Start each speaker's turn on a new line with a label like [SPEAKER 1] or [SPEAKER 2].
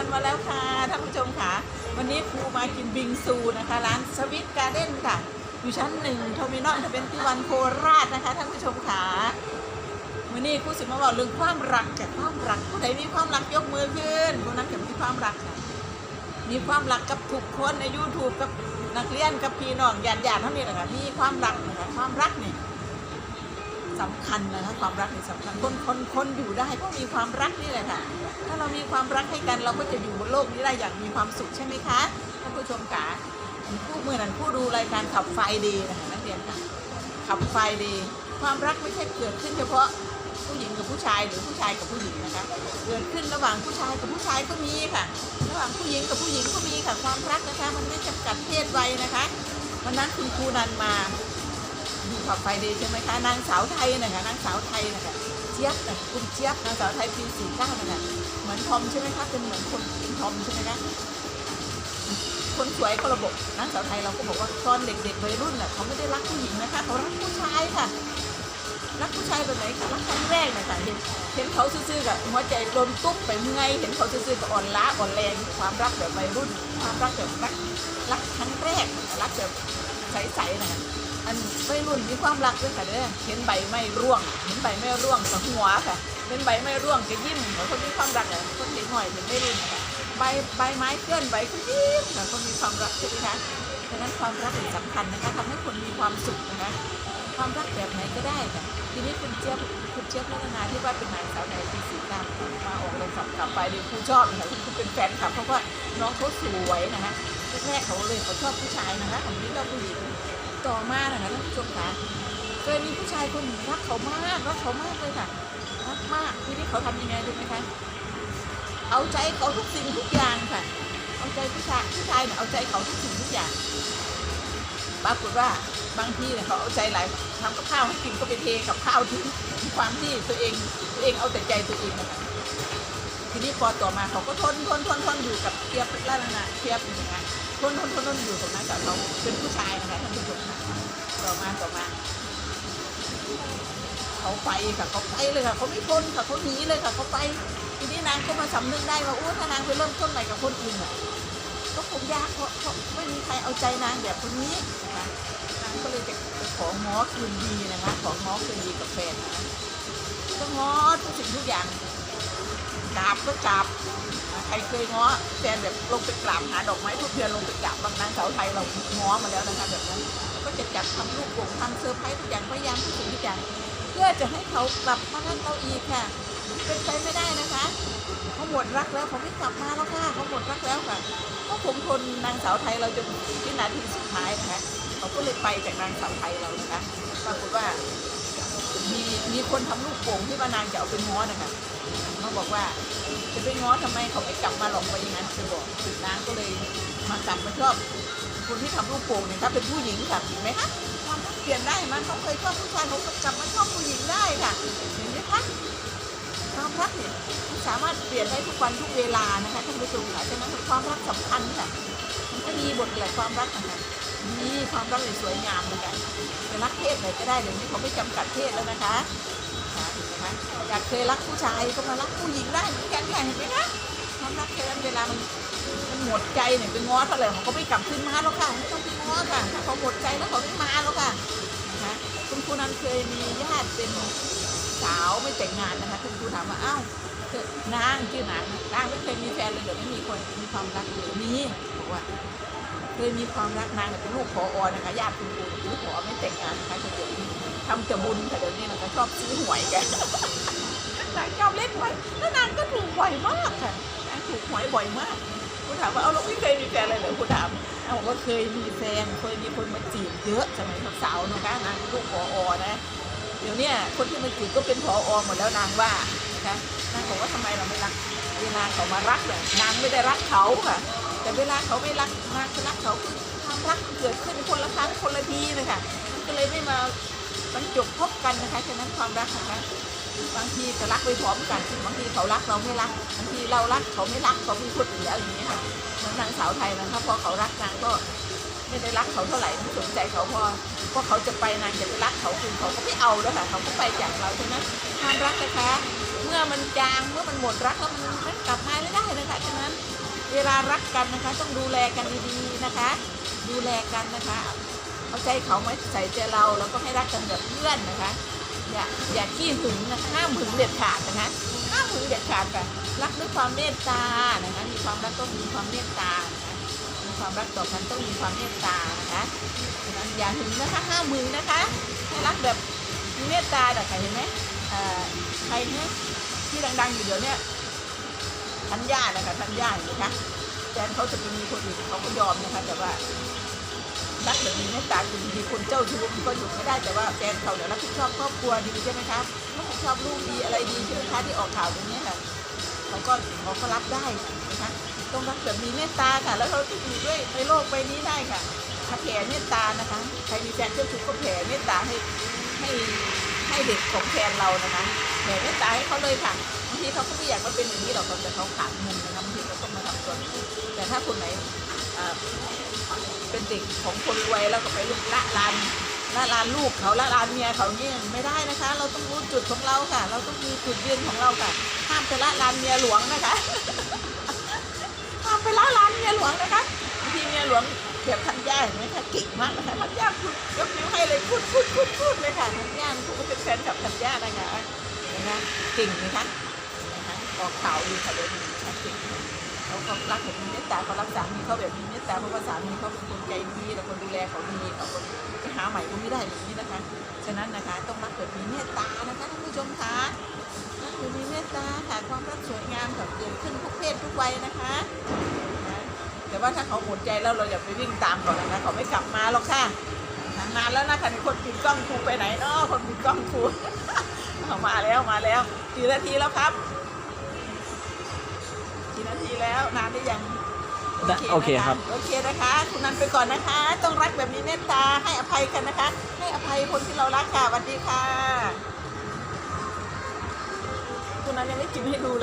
[SPEAKER 1] นันมาแล้วค่ะท่านผู้ชมค่ะ วันนี้ครูมากินบิงซูนะคะ ร้านสวิตการ์เด้นค่ะ อยู่ชั้นหนึ่งโทมินอลทเวนตี้วันโคราชนะคะท่านผู้ชมค่ะวันนี้ครูสิมาบอกเรื่องความรักกับความรักผู้ใดมีความรักยกมือขึ้นคนนั้นจะมีความรักค่ะมีความรักกับทุกคนใน YouTube กับนักเรียนกับพี่น้องญาติญาติเท่านี้แหละค่ะมีความรักนะคะความรักนี่ สำคัญนะคะความรักนี่สำคัญคนคนคนอยู่ได้เพราะมีความรักนี่แหละค่ะถ้าเรามีความรักให้กันเราก็จะอยู่บนโลกนี้ได้อย่างมีความสุขใช่ไหมคะท่านผู้ชมค่ะผู้เมื่อนั้นผู้ดูรายการขับไฟดีนะคะนักเรียนค่ะขับไฟดีความรักไม่ใช่เกิดขึ้นเฉพาะผู้หญิงกับผู้ชายหรือผู้ชายกับผู้หญิงนะคะเกิดขึ้นระหว่างผู้ชายกับผู้ชายก็มีค่ะ ระหว่างผู้หญิงกับผู้หญิงก็มีค่ะความรักนะคะ มันไม่จำกัดเพศวัยนะคะวันนั้นคุณครูนันมา ดูขับไฟดีใช่ไหมคะนางสาวไทยนะคะนางสาวไทยนะคะเจี๊ยบนะคุณเจี๊ยบนางสาวไทยปีสี่เก้านะคะเหมือนทอมใช่ไหมคะเป็นเหมือนคนเป็นทอมใช่ไหมคะคนสวยก็ระบบนางสาวไทยเราก็บอกว่าตอนเด็กๆวัยรุ่นน่ะเขาไม่ได้รักผู้หญิงนะคะเขารักผู้ชายค่ะรักผู้ชายแบบไหนคะรักครั้งแรกนะคะเห็นเห็นเขาซื่อๆกับหัวใจโดนตุ๊บไปเมื่อยเห็นเขาซื่อๆกับอ่อนล้าอ่อนแรงความรักแบบวัยรุ่น ความรักแบบรักรักครั้งแรกรักแบบใสๆนะคะ อันวัยรุ่นมีความรักด้วยค่ะเด้อเห็นใบไม้ร่วง เห็นใบไม้ร่วงกับหัวค่ะเห็นใบไม้ร่วงก็ยิ้มเหมือนคนมีความรักอะคนเด็กหน่อยเห็นไม่รุ่นค่ะใบใบไม้เคลื่อนใบก็ยิ้มเหมือนคนมีความรักใช่ไหมคะดังนั้นความรักเป็นสำคัญนะคะทำให้คนมีความสุขนะคะความรักแบบไหนก็ได้ค่ะทีนี้คุณเจี๊ยบคุณเจี๊ยบพัฒนาที่ว่าเป็นนางสาวไทยปีสี่เก้ามาออกเลยขับขับไปเดี๋ยวครูชอบนะคะคุณเป็นแฟนคลับเพราะว่าน้องเขาสวยนะคะแรกเขาเลยเขาชอบผู้ชายนะคะของนี้เราผู้หญิง ต่อมานะคะท่านผู้ชมคะเคยมีผู้ชายคนหนึ่งรักเขามากรักเขามากเลยค่ะรักมากทีนี้เขาทำยังไงรู้ไหมคะเอาใจเขาทุกสิ่งทุกอย่างค่ะ เอาใจผู้ชายผู้ชายเนี่ยเอาใจเขาทุกสิ่งทุกอย่างปรากฏว่าบางทีเนี่ยเขาเอาใจหลายทำกับข้าวให้กินก็ไปเทกับข้าวทิ้งความที่ตัวเองตัวเองเอาแต่ใจตัวเองนะคะทีนี้พอต่อมาเขาก็ทนทนทนทนอยู่กับเทียบล่านะเทียบอย่างนั้น ทนทนทนทนอยู่ตรงนั้นกับเราเป็นผู้ชายนะคะท่านผู้ชมต่อมาต่อมาเขาไปค่ะเขาไปเลยค่ะเขาไม่ทนค่ะเขาหนีเลยค่ะเขาไปทีนี้นางก็มาสำนึกได้ว่าโอ้ถ้านางไปเริ่มต้นใหม่กับคนอื่นอะก็คงยากเพราะเพราะไม่มีใครเอาใจนางแบบคนนี้นะคะนางก็เลยจะของ้อคืนดีนะคะของง้อคืนดีกับแฟนนะคะก็ง้อทุกสิ่งทุกอย่างกราบก็กราบ ใครเคยง้อแฟนแบบลงไปกราบหาดอกไม้ทุกเดือนลงไปกราบบางนางสาวไทยเราง้อมาแล้วนะคะแบบนั้นก็จะจัดทำลูกโป่งทำเซอร์ไพรส์ทุกอย่างพยายามทุกสิ่งทุกอย่างเพื่อจะให้เขากลับมาเล่นเราอีกค่ะ เป็นไปไม่ได้นะคะเขาหมดรักแล้วเขาไม่กลับมาแล้วค่ะเขาหมดรักแล้วค่ะก็คงทนนางสาวไทยเราจนวินาทีสุดท้ายนะคะเขาก็เลยไปจากนางสาวไทยเรานะคะปรากฏว่ามีมีคนทำลูกโป่งที่ว่านางจะเอาไปง้อนะคะ เขาบอกว่าจะไปง้อทำไมเขาไม่กลับมาหรอกไปอย่างนั้นจะบอกสุดนางก็เลยมากลับมาชอบคนที่ทำลูกโป่งเนี่ยถ้าเป็นผู้หญิงค่ะเห็นไหมคะความรักเปลี่ยนได้มันเขาเคยชอบผู้ชายเขาก็กลับมาชอบผู้หญิงได้ค่ะเห็นไหมคะความรักเนี่ยสามารถเปลี่ยนได้ทุกวันทุกเวลานะคะท่านผู้ชมค่ะฉะนั้นความรักสำคัญค่ะมันก็มีบทหละความรักนะคะมีความรักเลยสวยงามเหมือนกันจะรักเพศไหนก็ได้เดี๋ยวนี้เขาไม่จำกัดเพศแล้วนะคะ อยากเคยรักผู้ชายก็มารักผู้หญิงได้เหมือนกันค่ะเห็นไหมคะความรักแค่เวลามันมันหมดใจเนี่ยไปง้อเท่าไหร่เขาก็ไม่กลับขึ้นมาแล้วค่ะไม่ต้องไปง้อค่ะถ้าเขาหมดใจแล้วเขาไม่มาแล้วค่ะนะคะคุณครูนั้นเคยมีญาติเป็นสาวไม่แต่งงานนะคะคุณครูถามว่าอ้าวนางชื่อนางนางไม่เคยมีแฟนเลยเดี๋ยวไม่มีคนมีความรักเลยมีบอกว่า เคยมีความรักนางเป็นลูกพออนะคะญาติคุณครูลูกพอไม่แต่งงานนะคะเดี๋ยวทำแต่บุญค่ะเดี๋ยวนี้นางก็ชอบซื้อหวยกันนางชอบเล่นหวยแล้วนางก็ถูกบ่อยมากค่ะนางถูกหวยบ่อยมากคุณถามว่าเอาล้วไม่เคยมีแฟนเลยเหรอคุณถามเอาบอกว่าเคยมีแฟนเคยมีคนมาจีบเยอะสมัยสาวๆนะคะนางลูกพออนะเดี๋ยวนี้คนที่มาจีบก็เป็นพออหมดแล้วนางว่านะคะนางบอกว่าทำไมเราไม่รักเวลาเขามารักเนี่ยนางไม่ได้รักเขาค่ะ แต่เวลาเขาไม่รักนางจะรักเขาความรักเกิดขึ้นคนละครั้งคนละทีนะคะมันก็เลยไม่มาบรรจบพบกันนะคะฉะนั้นความรักนะคะบางทีจะรักไปพร้อมกันบางทีเขารักเราไม่รักบางทีเรารักเขาไม่รักเขามีคนอื่นแล้วอย่างนี้ค่ะเหมือนนางสาวไทยนะคะพอเขารักนางก็ไม่ได้รักเขาเท่าไหร่ไม่สนใจเขาพอพอเขาจะไปนางจะไปรักเขาคือเขาก็ไม่เอาแล้วค่ะเขาก็ไปจากเราฉะนั้นความรักนะคะ เมื่อมันจางเมื่อมันหมดรักแล้วมันกลับมาไม่ได้นะคะฉะนั้น เวลารักกันนะคะ ต้องดูแลกันดีๆนะคะ ดูแลกันนะคะเอาใจเขาไม่ใส่ใจเราแล้วก็ให้รักกันแบบเพื่อนนะคะ อย่าอย่าขี้หึงนะคะห้ามหึงเด็ดขาดนะคะห้ามหึงเด็ดขาดค่ะรักด้วยความเมตตานะคะมีความรักต้องมีความเมตตานะคะมีความรักต่อกันต้องมีความเมตตานะคะฉะอย่าหึงนะคะห้ามหึงนะคะให้รักแบบเมตตาแต่ใครเห็นไหมใครเนี่ยที่ดังๆอยู่เดี๋ยวเนี้ ทันย่านะคะทันย่าเห็นไหมคะแฟนเขาจะไปมีคนอื่นเขาก็ยอมนะคะแต่ว่ารักแบบมีเมตตาอยู่ดีๆคนเจ้าชู้มันก็หยุดไม่ได้แต่ว่าแฟนเขาเนี่ยรับผิดชอบครอบครัวดีใช่ไหมครับรับผิดชอบลูกดีอะไรดีใช่ไหมคะที่ออกข่าวตรงนี้ค่ะเขาก็เขาก็รับได้นะคะต้องรักแบบมีเมตตาค่ะ แล้วเราจะอยู่ด้วยในโลกใบนี้ได้ค่ะถ้าแผ่เมตตานะคะ ใครมีแฟนเจ้าชู้ก็แผ่เมตตาให้ให้ ให้เด็กของแฟนเรานะคะแผ่เมตตายให้เขาเลยค่ะบางทีเขาก็ไม่อยากมาเป็นอย่างนี้หรอกแต่เขาขาดมุมนะคะบางทีเราต้องมาทำตัวนี้แต่ถ้าคนไหนอ่าเป็นเด็กของคนรวยแล้วก็ไปลุกละลานละลานลูกเขาละลานเมียเขาเนี่ยไม่ได้นะคะ เราต้องรู้จุดของเราค่ะ เราต้องมีจุดยืนของเราค่ะห้ามไปละลานเมียหลวงนะคะห้ามไปละลานเมียหลวงนะคะบางทีเมียหลวง แบบทันย่าเห็นไหมคะเก่งมากนะคะทันย่าพูดยกนิ้วให้เลยพูดพูดพูดพูดเลยค่ะทันย่าผมก็เป็นแฟนกับทันย่านะคะนะคะเก่งไหมคะนะคะออกข่าวดีค่ะเดี๋ยวนี้นะคะเก่งเขาเขารักแบบมีเมตตาเขารักสามีเขาแบบมีเมตตาเพราะว่าสามีเขาเป็นคนใจดีแต่คนดูแลเขาดีเขาคนไปหาใหม่ก็ไม่ได้แบบนี้นะคะ ฉะนั้นนะคะต้องรักแบบมีเมตตานะคะท่านผู้ชมคะรักแบบมีเมตตาค่ะความรักสวยงามค่ะเกิดขึ้นทุกเพศทุกวัยนะคะ ว่าถ้าเขาหมดใจแล้วเราอย่าไปวิ่งตามเขานะคะเขาไม่กลับมาหรอกค่ะนานแล้วนะคะนี่คนปิดกล้องครูไปไหนเนาะคนปิดกล้องครูเอามาแล้วมาแล้วกี่นาทีแล้วครับกี่นาทีแล้วนานได้ยัง
[SPEAKER 2] ได้โอเคครับ
[SPEAKER 1] โอเคนะคะ คุณนันไปก่อนนะคะ ต้องรักแบบมีเมตตาให้อภัยกันนะคะ ให้อภัยคนที่เรารักค่ะสวัสดีค่ะ คุณนันยังไม่กินให้ดูเลย